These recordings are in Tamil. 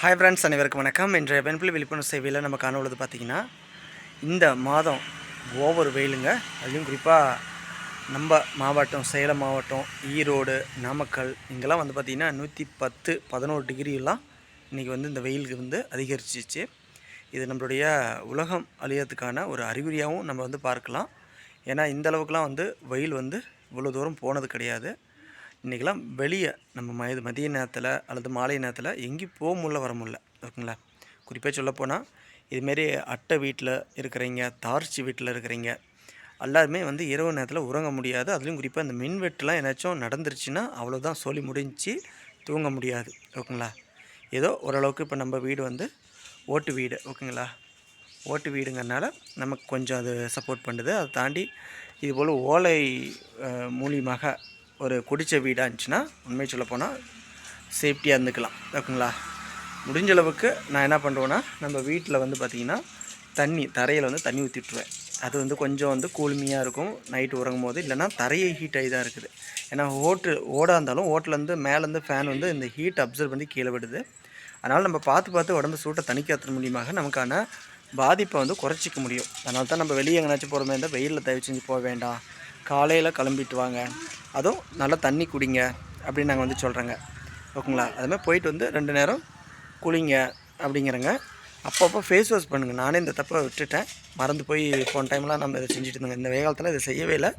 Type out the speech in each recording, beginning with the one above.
ஹாய் ஃப்ரெண்ட்ஸ் அனைவருக்கும் வணக்கம். இன்றைய பெண்பிள்ளை விழிப்புணர்வு சேவையில் நம்ம காண உள்ளது பார்த்திங்கன்னா இந்த மாதம் ஓவர் வெயிலுங்க. அதுலேயும் குறிப்பாக நம்ம மாவட்டம் சேலம் மாவட்டம் ஈரோடு நாமக்கல் இங்கெல்லாம் வந்து பார்த்திங்கன்னா நூற்றி பத்து பதினோரு டிகிரியெல்லாம் இன்றைக்கி வந்து இந்த வெயிலுக்கு வந்து அதிகரிச்சிச்சு. இது நம்மளுடைய உலகம் அழியறதுக்கான ஒரு அறிகுறியாகவும் நம்ம வந்து பார்க்கலாம். ஏன்னா இந்த அளவுக்குலாம் வந்து வெயில் வந்து இவ்வளோ தூரம் போனது கிடையாது. இன்றைக்கெல்லாம் வெளியே நம்ம ம இது மதிய நேரத்தில் அல்லது மாலை நேரத்தில் எங்கேயும் போக முடியல வர முடில ஓகேங்களா குறிப்பாக சொல்லப்போனால் இதுமாரி அட்டை வீட்டில் இருக்கிறீங்க தார்ச்சி வீட்டில் இருக்கிறீங்க எல்லாருமே வந்து இரவு நேரத்தில் உறங்க முடியாது. அதுலேயும் குறிப்பாக இந்த மின்வெட்டுலாம் ஏதாச்சும் நடந்துருச்சுன்னா அவ்வளோதான் சொல்லி முடிஞ்சு தூங்க முடியாது. ஓகேங்களா? ஏதோ ஓரளவுக்கு இப்போ நம்ம வீடு வந்து ஓட்டு வீடு. ஓகேங்களா? ஓட்டு வீடுங்கிறனால நமக்கு கொஞ்சம் அது சப்போர்ட் பண்ணுது. அதை தாண்டி இதுபோல் ஓலை மூலியமாக ஒரு குடித்த வீடாக இருந்துச்சுன்னா உண்மை சொல்ல போனால் சேஃப்டியாக இருந்துக்கலாம். ஓகேங்களா? முடிஞ்ச அளவுக்கு நான் என்ன பண்ணுவேன்னா நம்ம வீட்டில் வந்து பார்த்திங்கன்னா தண்ணி தரையில் வந்து தண்ணி ஊற்றிட்டுருவேன் அது வந்து கொஞ்சம் வந்து கூழ்மையாக இருக்கும். நைட்டு உறங்கும் போது இல்லைன்னா தரையே ஹீட் ஆகி தான் இருக்குது. ஏன்னா ஓட்டு ஓடாக இருந்தாலும் ஓட்டிலேருந்து மேலேருந்து ஃபேன் வந்து இந்த ஹீட் அப்சர்வ் பண்ணி கீழே விடுது. அதனால் நம்ம பார்த்து பார்த்து உடம்பு சூட்டை தணிக்காத்த மூலியமாக நமக்கான பாதிப்பை வந்து குறைச்சிக்க முடியும். அதனால தான் நம்ம வெளியே எங்கேனாச்சும் போகிற மாதிரி இருந்தால் வெயிலில் தயவு செஞ்சு போக வேண்டாம். காலையில் கிளம்பிட்டு வாங்க. அதுவும் நல்லா தண்ணி குடிங்க அப்படின்னு நாங்கள் வந்து சொல்கிறேங்க ஓகேங்களா? அதுமாதிரி போயிட்டு வந்து ரெண்டு நேரம் குளிங்க அப்படிங்கிறங்க. அப்பப்போ ஃபேஸ் வாஷ் பண்ணுங்கள் நானே இந்த தப்பை விட்டுட்டேன். மறந்து போய் போன டைம்லாம் நம்ம இதை செஞ்சுட்டு இருந்தோங்க. இந்த வேகாலத்தில் இதை செய்யவே இல்லை.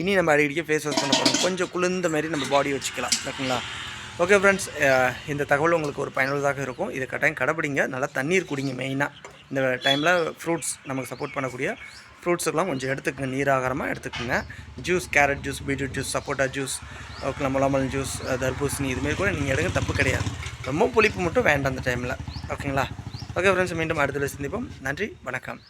இனி நம்ம அடிக்கடிக்கு ஃபேஸ் வாஷ் பண்ண போகிறோம் கொஞ்சம் குளிர்ந்த மாதிரி நம்ம பாடி வச்சுக்கலாம். ஓகேங்களா? ஓகே ஃப்ரெண்ட்ஸ் இந்த தகவல் உங்களுக்கு ஒரு பயனுள்ளதாக இருக்கும். இதை கட்டாயம் கடைப்பிடிங்க. நல்லா தண்ணீர் குடிங்க மெயினாக இந்த டைமில் ஃப்ரூட்ஸ் நமக்கு சப்போர்ட் பண்ணக்கூடிய ஃப்ரூட்ஸுக்கெல்லாம் கொஞ்சம் எடுத்துக்கங்க நீராகாரமாக எடுத்துக்கோங்க. Juice carrot juice beetroot juice sapota juice okay முலாம்பழம் juice தர்பூசணி இதுமாரி கூட நீங்கள் எடுங்க தப்பு கிடையாது. ரொம்ப புளிப்பு மட்டும் வேண்டாம் அந்த டைமில் ஓகேங்களா? ஓகே ஃப்ரெண்ட்ஸ் மீண்டும் அடுத்த சந்திப்போம். நன்றி வணக்கம்.